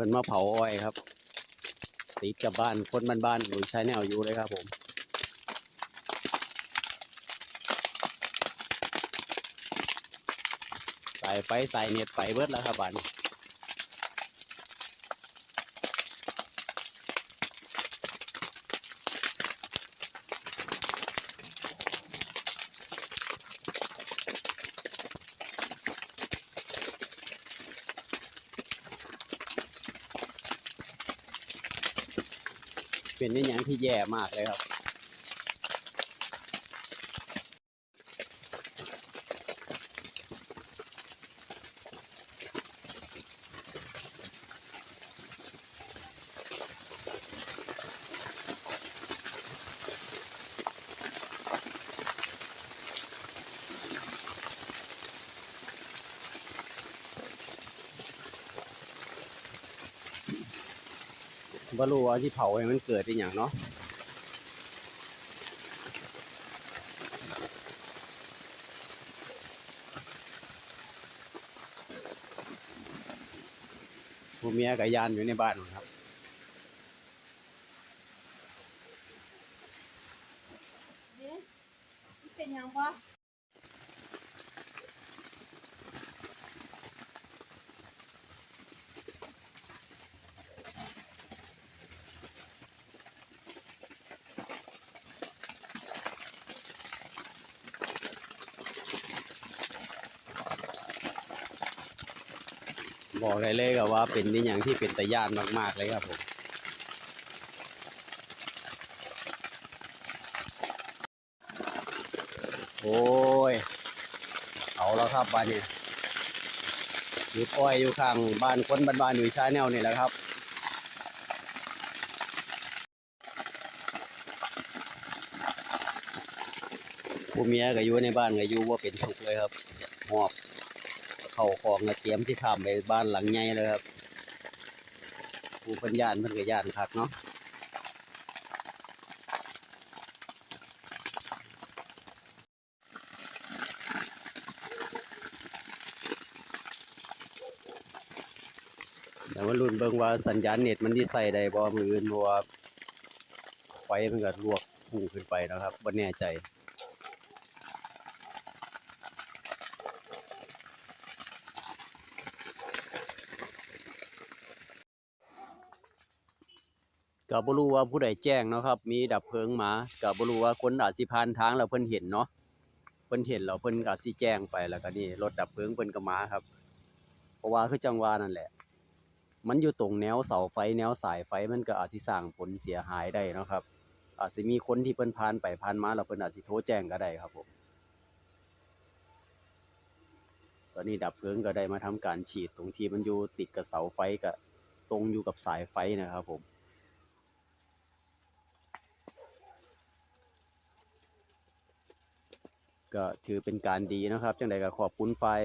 พิ่นมาเผาอ้อยครับ ติดกับบ้านคนบ้านๆหรือใช้แนวอยู่เลยครับผมสายไฟสายเน็ตไฟเบิดแล้วครับบ้าน เป็นนิยังที่แย่มากเลยครับ บ่รู้ว่าที่เผาให้มันเกิดได้อย่างเนาะผู้เมียกับยานอยู่ในบ้านครับเอ๊ะมันเป็นยังวะ บอกได้เลยกับว่าเป็นนิอย่างที่เป็นตะยานมากๆเลยครับผมโอ้ย เอาแล้วครับบ้านนี้อยู่อ้อยอยู่ข้างบ้านคนบ้านๆหนุ่ยชาแนวนี่แหละครับผู้เมียก็อยู่ในบ้านก็อยู่ว่าเป็นสุขเลยครับหอบ เข้าของเตรียมที่ข้ามไปบ้านหลังใหญ่เลยครับผู้พิ่นยานเพิ่นก็ย่านคักเนาะเดี๋ยวมาลุ้นเบิ่งว่าสัญญาณเน็ตมันที่ใส่ได้บ่มืออื่นเพราว่าไฟมันก็ลวกพุ่งขึ้นไปนะครับบ่แน่ใจ ก็บ่รู้ว่าผู้ใดแจ้งเนาะครับ มีดับเพลิงมาก็บ่รู้ว่าคนอาจสิผ่านทางแล้วเพิ่นเห็นเนาะเพิ่นเห็นแล้วเพิ่นอาจสิแจ้งไปแล้วก็นี่รถดับเพลิงเพิ่นก็มาครับ เพราะว่าคือจังหว่านั่นแหละ มันอยู่ตรงแนวเสาไฟแนวสายไฟมันก็อาจสิสร้างผลเสียหายได้เนาะครับ อาจสิมีคนที่เพิ่นผ่านไปผ่านมาแล้วเพิ่นอาจสิโทรแจ้งก็ได้ครับผมตอนนี้ดับเพลิงก็ได้มาทำการฉีดตรงที่มันอยู่ติดกับเสาไฟก็ตรงอยู่กับสายไฟนะครับผม ก็ถือเป็นการดีนะครับจังใดก็ขอบคุณฝ่าย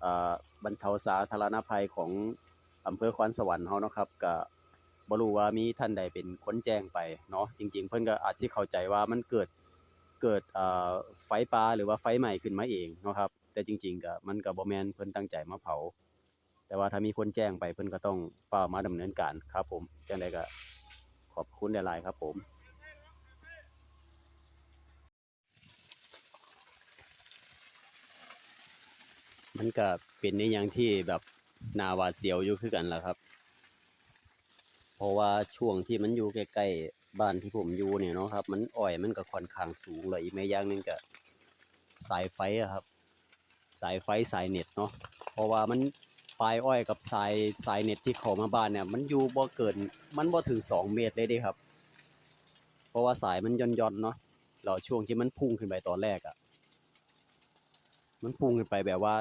เอ่อบรรเทาสาธารณภัยของอำเภอคอนสวรรค์เฮานะครับก็บ่รู้ว่ามีท่านใดเป็นคนแจ้งไปเนาะจริง ๆ เพิ่นก็อาจสิเข้าใจว่ามันเกิดเกิดไฟป่าหรือว่าไฟไหม้ขึ้นมาเองเนาะครับ แต่จริง ๆก็มันก็บ่แม่นเพิ่นตั้งใจมาเผา แต่ว่าถ้ามีคนแจ้งไปเพิ่นก็ต้องฟ้ามาดำเนินการครับผมจังใดก็ขอบคุณหลายๆครับผม มันก็เป็นในอย่างที่แบบนาวาดเสียวอยู่คือกันล่ะครับ เพราะว่าช่วงที่มันอยู่ใกล้ๆบ้านที่ผมอยู่เนี่ยเนาะครับ มันอ้อยมันก็ค่อนข้างสูงเลยอีกแม่ย่างนึงก็สายไฟอะครับ สายไฟสายเน็ตเนาะเพราะว่ามันปลายอ้อยกับสายสายเน็ตที่เขามาบ้านเนี่ย มันอยู่บ่เกินมันบ่ถึงสองเมตรเลยด้ครับ เพราะว่าสายมันย่อนๆเนาะแล้วช่วงที่มันพุ่งขึ้นไปตอนแรกอะมันพุ่งขึ้นไปแบบว่า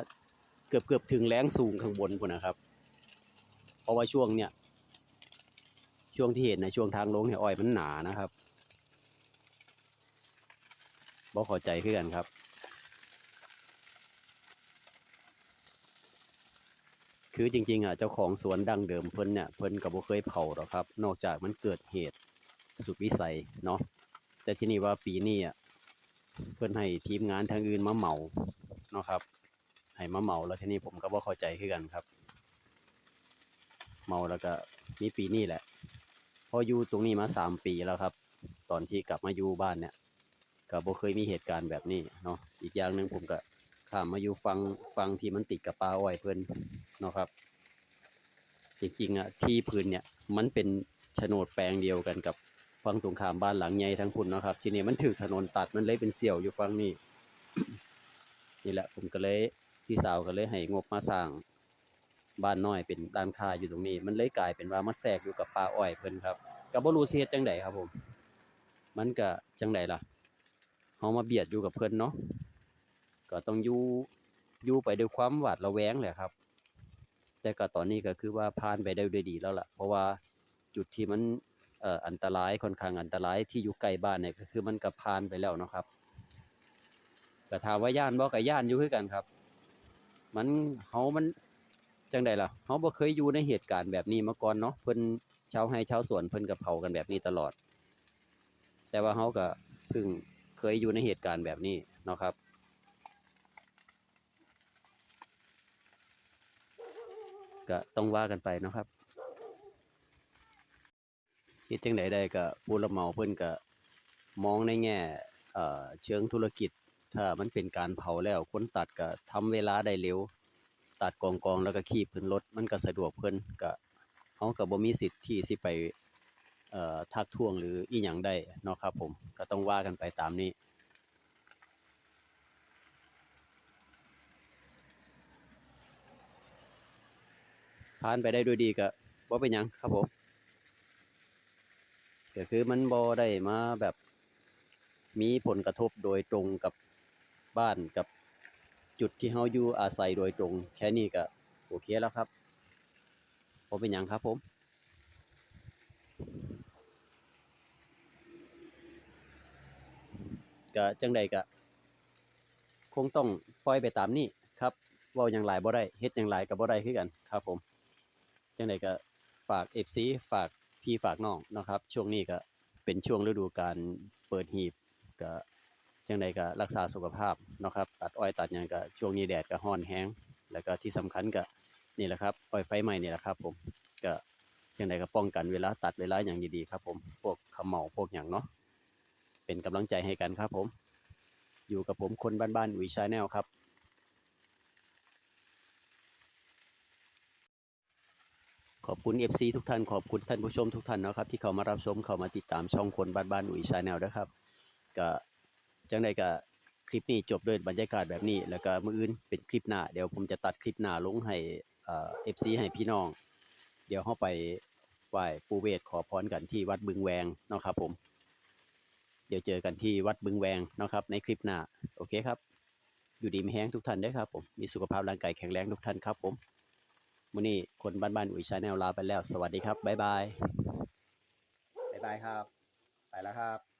กือบเกือบถึงแรงสูงข้างบนพุ่นนะครับ เพราะว่าช่วงเนี้ยช่วงที่เห็นนะช่วงทางลงเนี่ยอ้อยมันหนานะครับบ่เข้าใจคือกันครับ คือจริง ๆ อะ เจ้าของสวนดั้งเดิมเพิ่นเนี่ยเพิ่นก็บ่เคยเผาหรอกครับ นอกจากมันเกิดเหตุสุดวิสัยเนาะแต่ที่นี่ว่าปีนี้อะเพิ่นให้ทีมงานทางอื่นมาเหมาเนาะครับ ให้มาเมาแล้วทีนี้ผมก็บ่เข้าใจคือกันครับ เมาแล้วก็มีปีนี้แหละพออยู่ตรงนี้มาสามปีแล้วครับ ตอนที่กลับมาอยู่บ้านเนี่ยก็บ่เคยมีเหตุการณ์แบบนี้เนาะอีกอย่างหนึ่งผมก็ข้ามมาอยู่ฟังฟังที่มันติดกับป่าอ้อยเพิ่นเนาะครับ จริงๆอะที่พื้นเนี่ยมันเป็นโฉนดแปลงเดียวกันกับฝั่งตรงข้ามบ้านหลังใหญ่ทั้งพุ่นเนาะครับ ทีนี้มันถูกถนนตัดมันเลยเป็นเสี่ยวอยู่ฝั่งนี้นี่แหละผมก็เลย พี่สาวก็เลยให้งบมาสร้างบ้านน้อยเป็นร้านค้าอยู่ตรงนี้ มันเลยกลายเป็นว่ามาแทรกอยู่กับป่าอ้อยเพิ่นครับก็บ่รู้สิเฮ็ดจังไดครับผม มันก็จังไดล่ะเฮามาเบียดอยู่กับเพิ่นเนาะก็ต้องอยู่อยู่ไปด้วยความหวาดระแวงแหละครับ แต่ก็ตอนนี้ก็คือว่าผ่านไปได้ด้วยดีแล้วล่ะ เพราะว่าจุดที่มันเอ่ออันตรายค่อนข้างอันตรายที่อยู่ใกล้บ้านเนี่ยก็คือมันก็ผ่านไปแล้วเนาะครับก็ถามว่าย่านบ่ก็ย่านอยู่คือกันครับ มันเฮามันจังไดล่ะเฮาบ่เคยอยู่ในเหตุการณ์แบบนี้มาก่อนเนาะเพิ่นชาวไร่ชาวสวนเพิ่นก็เผากันแบบนี้ตลอด แต่ว่าเฮาก็เพิ่งเคยอยู่ในเหตุการณ์แบบนี้เนาะครับก็ต้องว่ากันไปเนาะครับคิดจังไดได้ก็ผู้รับเหมาเพิ่นก็มองในแง่เอ่อเชิงธุรกิจ ถ้ามันเป็นการเผาแล้วคนตัดก็ทำเวลาได้เร็ว ตัดกองกองแล้วก็คีบขึ้นรถมันก็สะดวกเพิ่นก็เฮาก็บ่มีสิทธิ์ที่สิไปเอ่อทักท้วงหรืออีหยังได้เนาะครับผมก็ต้องว่ากันไปตามนี้ผ่านไปได้ด้วยดีก็บ่เป็นหยังครับผมก็คือมันบ่ได้มาแบบมีผลกระทบโดยตรงกับ บ้านกับจุดที่เฮาอยู่อาศัยโดยตรง แค่นี้ก็โอเคแล้วครับบ่เป็นหยังครับผมก็จังใดก็คงต้องปล่อยไปตามนี้ครับเว้าหยังหลายบ่ได้เฮ็ดหยังหลายก็บ่ได้คือกันครับผม จังใดก็ฝาก FC ฝากพี่ฝากน้องนะครับ ช่วงนี้ก็เป็นช่วงฤดูการเปิดหีบก็ จังใดก็รักษาสุขภาพเนาะครับตัดอ้อยตัดหยังก็ช่วงนี้แดดก็ร้อนแฮงแล้วก็ที่สำคัญก็นี่แหละครับอ้อยไฟไหม้นี่แหละครับ ผมก็จังใดก็ป้องกันเวลาตัดเวลาหยังดีๆครับ ผมพวกเขม่าพวกหยังเนาะเป็นกำลังใจให้กันครับ ผม อยู่กับผมคนบ้านๆอุ๋ยชาแนลครับขอบคุณ FC ทุกท่านขอบคุณท่านผู้ชมทุกท่านนะครับ ที่เข้ามารับชมเข้ามาติดตามช่องคนบ้านบ้านๆอุ๋ยชาแนลนะครับก็ จังใดก็คลิปนี้จบด้วยบรรยากาศแบบนี้ แล้วก็มื้ออื่นเป็นคลิปหน้า เดี๋ยวผมจะตัดคลิปหน้าลงให้เอ่อ FC ให้พี่น้อง เดี๋ยวเฮาไปไหว้ปูเวทขอพรกันที่วัดบึงแวงเนาะครับผม เดี๋ยวเจอกันที่วัดบึงแวงนะครับ ในคลิปหน้า โอเคครับ อยู่ดีมีแห้งทุกท่านด้อครับผม มีสุขภาพร่างกายแข็งแรงทุกท่านครับผมมื้อนี้คนบ้านๆอุ๋ยชาแนลลาไปแล้ว สวัสดีครับบ๊ายบายบ๊ายบายครับ ไปแล้วครับ